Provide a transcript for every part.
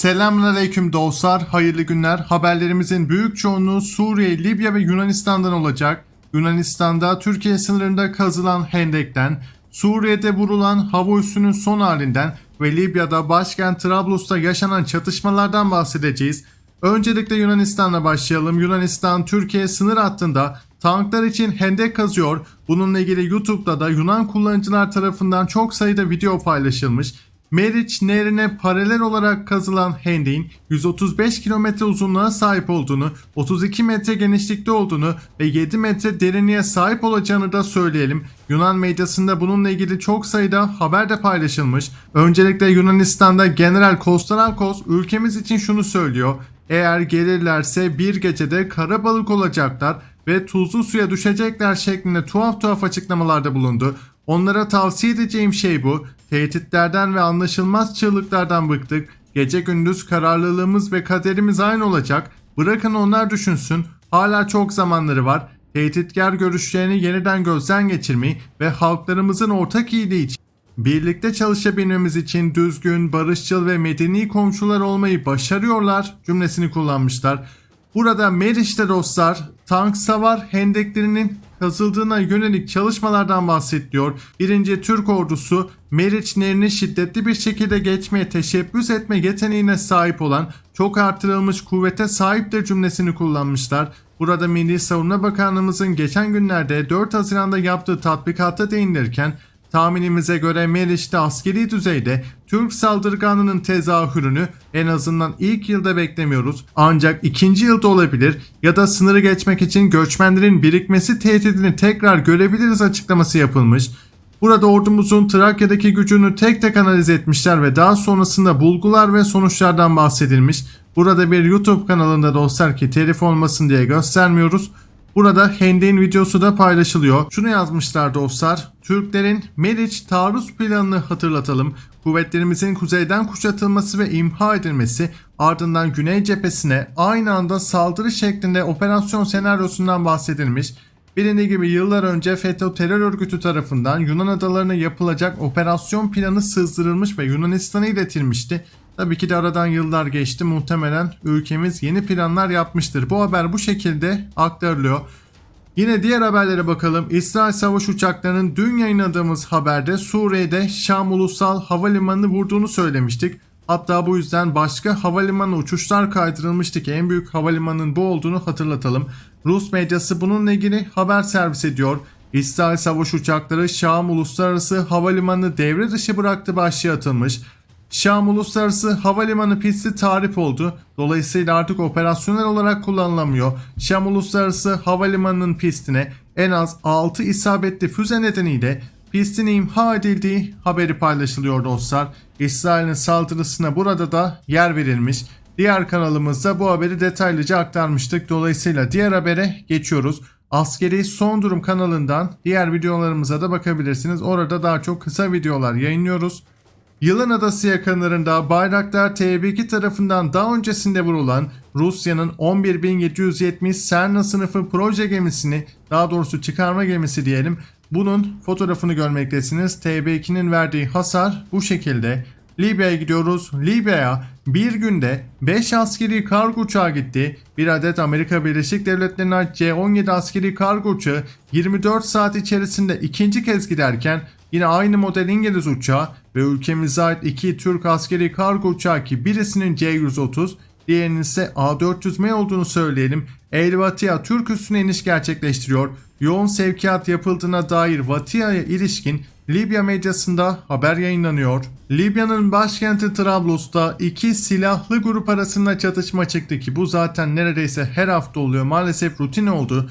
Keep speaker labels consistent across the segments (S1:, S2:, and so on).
S1: Selamünaleyküm dostlar, hayırlı günler. Haberlerimizin büyük çoğunluğu Suriye, Libya ve Yunanistan'dan olacak. Yunanistan'da Türkiye sınırında kazılan hendekten, Suriye'de vurulan hava üssünün son halinden ve Libya'da başkent Trablus'ta yaşanan çatışmalardan bahsedeceğiz. Öncelikle Yunanistan'la başlayalım. Yunanistan Türkiye sınır hattında tanklar için hendek kazıyor. Bununla ilgili YouTube'da da Yunan kullanıcılar tarafından çok sayıda video paylaşılmış. Meriç Nehri'ne paralel olarak kazılan hendeğin 135 kilometre uzunluğa sahip olduğunu, 32 metre genişlikte olduğunu ve 7 metre derinliğe sahip olacağını da söyleyelim. Yunan medyasında bununla ilgili çok sayıda haber de paylaşılmış. Öncelikle Yunanistan'da General Kostarakos ülkemiz için şunu söylüyor. Eğer gelirlerse bir gecede kara balık olacaklar ve tuzlu suya düşecekler şeklinde tuhaf tuhaf açıklamalarda bulundu. Onlara tavsiye edeceğim şey bu. Tehditlerden ve anlaşılmaz çığlıklardan bıktık. Gece gündüz kararlılığımız ve kaderimiz aynı olacak. Bırakın onlar düşünsün. Hala çok zamanları var. Tehditkar görüşlerini yeniden gözden geçirmeyi ve halklarımızın ortak iyiliği için Birlikte çalışabilmemiz için düzgün, barışçıl ve medeni komşular olmayı başarıyorlar cümlesini kullanmışlar. Burada Meriç'te dostlar tank savar hendeklerinin kazıldığına yönelik çalışmalardan bahsediyor. Birinci Türk ordusu Meriç Nehri'ni şiddetli bir şekilde geçmeye teşebbüs etme yeteneğine sahip olan çok artırılmış kuvvete sahiptir cümlesini kullanmışlar. Burada Milli Savunma Bakanlığımızın geçen günlerde 4 Haziran'da yaptığı tatbikatta değinilirken Tahminimize göre Meriç'te askeri düzeyde Türk saldırganının tezahürünü en azından ilk yılda beklemiyoruz. Ancak ikinci yılda olabilir ya da sınırı geçmek için göçmenlerin birikmesi tehdidini tekrar görebiliriz açıklaması yapılmış. Burada ordumuzun Trakya'daki gücünü tek tek analiz etmişler ve daha sonrasında bulgular ve sonuçlardan bahsedilmiş. Burada bir YouTube kanalında dostlar ki telif olmasın diye göstermiyoruz. Burada Hende'in videosu da paylaşılıyor. Şunu yazmışlar dostlar. Türklerin Meriç taarruz planını hatırlatalım. Kuvvetlerimizin kuzeyden kuşatılması ve imha edilmesi ardından güney cephesine aynı anda saldırı şeklinde operasyon senaryosundan bahsedilmiş. Bilindiği gibi yıllar önce FETÖ terör örgütü tarafından Yunan adalarına yapılacak operasyon planı sızdırılmış ve Yunanistan'a iletilmişti. Tabii ki de aradan yıllar geçti. Muhtemelen ülkemiz yeni planlar yapmıştır. Bu haber bu şekilde aktarılıyor. Yine diğer haberlere bakalım. İsrail savaş uçaklarının dün yayınladığımız haberde Suriye'de Şam Ulusal Havalimanı'nı vurduğunu söylemiştik. Hatta bu yüzden başka havalimanı uçuşlar kaydırılmıştı ki en büyük havalimanının bu olduğunu hatırlatalım. Rus medyası bununla ilgili haber servis ediyor. İsrail savaş uçakları Şam Uluslararası Havalimanı devre dışı bıraktı başlığı atılmış. Şam Uluslararası Havalimanı pisti tarif oldu. Dolayısıyla artık operasyonel olarak kullanılamıyor. Şam Uluslararası Havalimanı'nın pistine en az 6 isabetli füze nedeniyle pistin imha edildiği haberi paylaşılıyor dostlar. İsrail'in saldırısına burada da yer verilmiş. Diğer kanalımızda bu haberi detaylıca aktarmıştık. Dolayısıyla diğer habere geçiyoruz. Askeri Son Durum kanalından diğer videolarımıza da bakabilirsiniz. Orada daha çok kısa videolar yayınlıyoruz. Yılan Adası yakınlarında Bayraktar TB2 tarafından daha öncesinde vurulan Rusya'nın 11770 Serna sınıfı proje gemisini daha doğrusu çıkarma gemisi diyelim bunun fotoğrafını görmektesiniz. TB2'nin verdiği hasar bu şekilde. Libya'ya gidiyoruz. Libya'ya bir günde 5 askeri kargo uçağı gitti. Bir adet Amerika Birleşik Devletleri'ne ait C-17 askeri kargo uçağı 24 saat içerisinde ikinci kez giderken yine aynı model İngiliz uçağı ve ülkemize ait iki Türk askeri kargo uçağı ki birisinin C-130 diğerinin ise A400M olduğunu söyleyelim. El Vatia Türk üssüne iniş gerçekleştiriyor. Yoğun sevkiyat yapıldığına dair Vatia'ya ilişkin Libya medyasında haber yayınlanıyor. Libya'nın başkenti Trablus'ta iki silahlı grup arasında çatışma çıktı ki bu zaten neredeyse her hafta oluyor. Maalesef rutin oldu.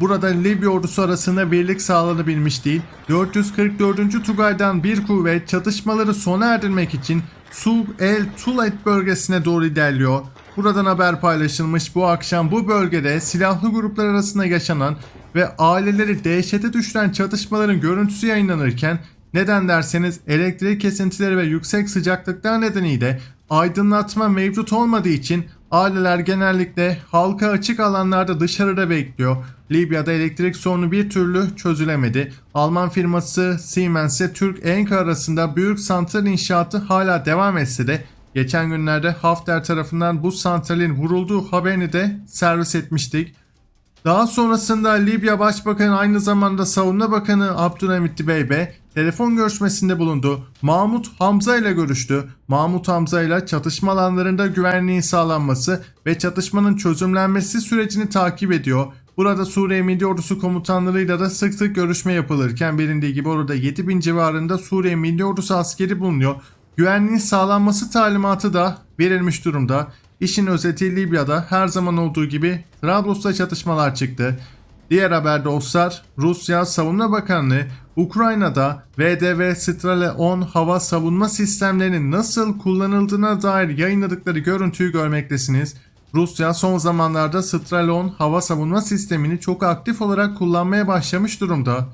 S1: Burada Libya ordusu arasında birlik sağlanabilmiş değil. 444. Tugay'dan bir kuvvet çatışmaları sona erdirmek için Sub el Tulet bölgesine doğru ilerliyor. Buradan haber paylaşılmış bu akşam bu bölgede silahlı gruplar arasında yaşanan ve aileleri dehşete düşüren çatışmaların görüntüsü yayınlanırken neden derseniz elektrik kesintileri ve yüksek sıcaklıklar nedeniyle aydınlatma mevcut olmadığı için aileler genellikle halka açık alanlarda dışarıda bekliyor. Libya'da elektrik sorunu bir türlü çözülemedi. Alman firması Siemens ile Türk Enka arasında büyük santral inşaatı hala devam etse de Geçen günlerde Hafter tarafından bu santralin vurulduğu haberini de servis etmiştik. Daha sonrasında Libya Başbakanı aynı zamanda Savunma Bakanı Abdülhamit Dibeybe telefon görüşmesinde bulundu. Mahmut Hamza ile görüştü. Mahmut Hamza ile çatışma alanlarında güvenliğin sağlanması ve çatışmanın çözümlenmesi sürecini takip ediyor. Burada Suriye Milli Ordusu komutanlarıyla da sık sık görüşme yapılırken bilindiği gibi orada 7000 civarında Suriye Milli Ordusu askeri bulunuyor. Güvenliğin sağlanması talimatı da verilmiş durumda. İşin özeti Libya'da her zaman olduğu gibi Trablus'ta çatışmalar çıktı. Diğer haber dostlar Rusya Savunma Bakanlığı Ukrayna'da VDV Strale 10 hava savunma sistemlerinin nasıl kullanıldığına dair yayınladıkları görüntüyü görmektesiniz. Rusya son zamanlarda Strale 10 hava savunma sistemini çok aktif olarak kullanmaya başlamış durumda.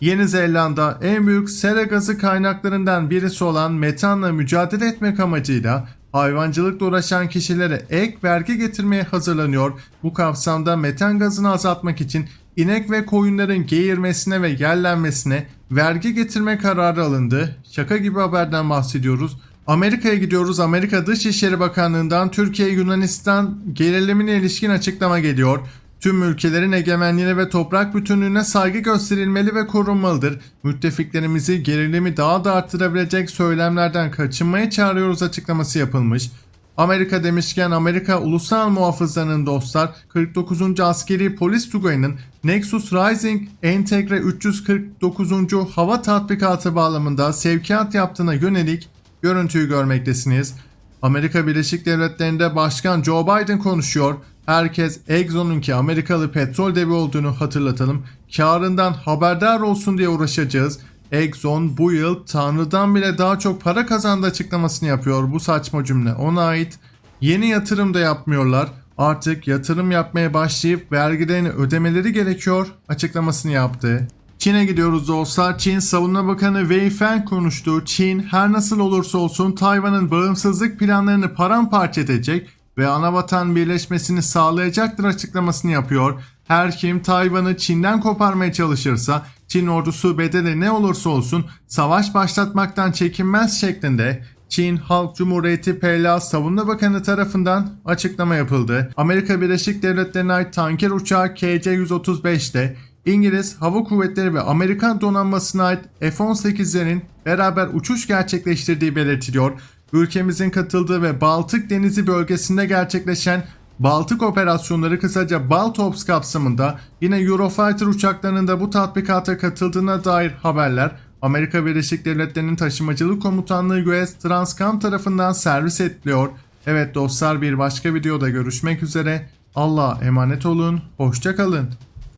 S1: Yeni Zelanda en büyük sera gazı kaynaklarından birisi olan metanla mücadele etmek amacıyla hayvancılıkla uğraşan kişilere ek vergi getirmeye hazırlanıyor. Bu kapsamda metan gazını azaltmak için inek ve koyunların geğirmesine ve yerlenmesine vergi getirme kararı alındı. Şaka gibi haberden bahsediyoruz. Amerika'ya gidiyoruz. Amerika Dışişleri Bakanlığı'ndan Türkiye-Yunanistan gerilimine ilişkin açıklama geliyor. Tüm ülkelerin egemenliğine ve toprak bütünlüğüne saygı gösterilmeli ve korunmalıdır. Müttefiklerimizi gerilimi daha da arttırabilecek söylemlerden kaçınmaya çağırıyoruz açıklaması yapılmış. Amerika demişken Amerika Ulusal Muhafızlarının dostlar 49. Askeri Polis Tugayı'nın Nexus Rising Entegre 349. hava tatbikatı bağlamında sevkiyat yaptığına yönelik görüntüyü görmektesiniz. Amerika Birleşik Devletleri'nde Başkan Joe Biden konuşuyor. Herkes Exxon'un ki Amerikalı petrol devi olduğunu hatırlatalım. Karından haberdar olsun diye uğraşacağız. Exxon bu yıl Tanrı'dan bile daha çok para kazandı açıklamasını yapıyor. Bu saçma cümle ona ait. Yeni yatırım da yapmıyorlar. Artık yatırım yapmaya başlayıp vergilerini ödemeleri gerekiyor açıklamasını yaptı. Çin'e gidiyoruz dostlar. Çin Savunma Bakanı Wei Feng konuştu. Çin her nasıl olursa olsun Tayvan'ın bağımsızlık planlarını paramparça edecek ve anavatan birleşmesini sağlayacaktır açıklamasını yapıyor. Her kim Tayvan'ı Çin'den koparmaya çalışırsa Çin ordusu bedeli ne olursa olsun savaş başlatmaktan çekinmez şeklinde Çin Halk Cumhuriyeti PLA Savunma Bakanı tarafından açıklama yapıldı. Amerika Birleşik Devletleri'ne ait tanker uçağı KC-135'te İngiliz Hava Kuvvetleri ve Amerikan donanmasına ait F-18'lerin beraber uçuş gerçekleştirdiği belirtiliyor. Ülkemizin katıldığı ve Baltık Denizi bölgesinde gerçekleşen Baltık operasyonları kısaca Baltops kapsamında yine Eurofighter uçaklarının da bu tatbikata katıldığına dair haberler Amerika Birleşik Devletleri'nin taşımacılık komutanlığı US Transcom tarafından servis ediliyor. Evet dostlar bir başka videoda görüşmek üzere. Allah'a emanet olun. Hoşçakalın.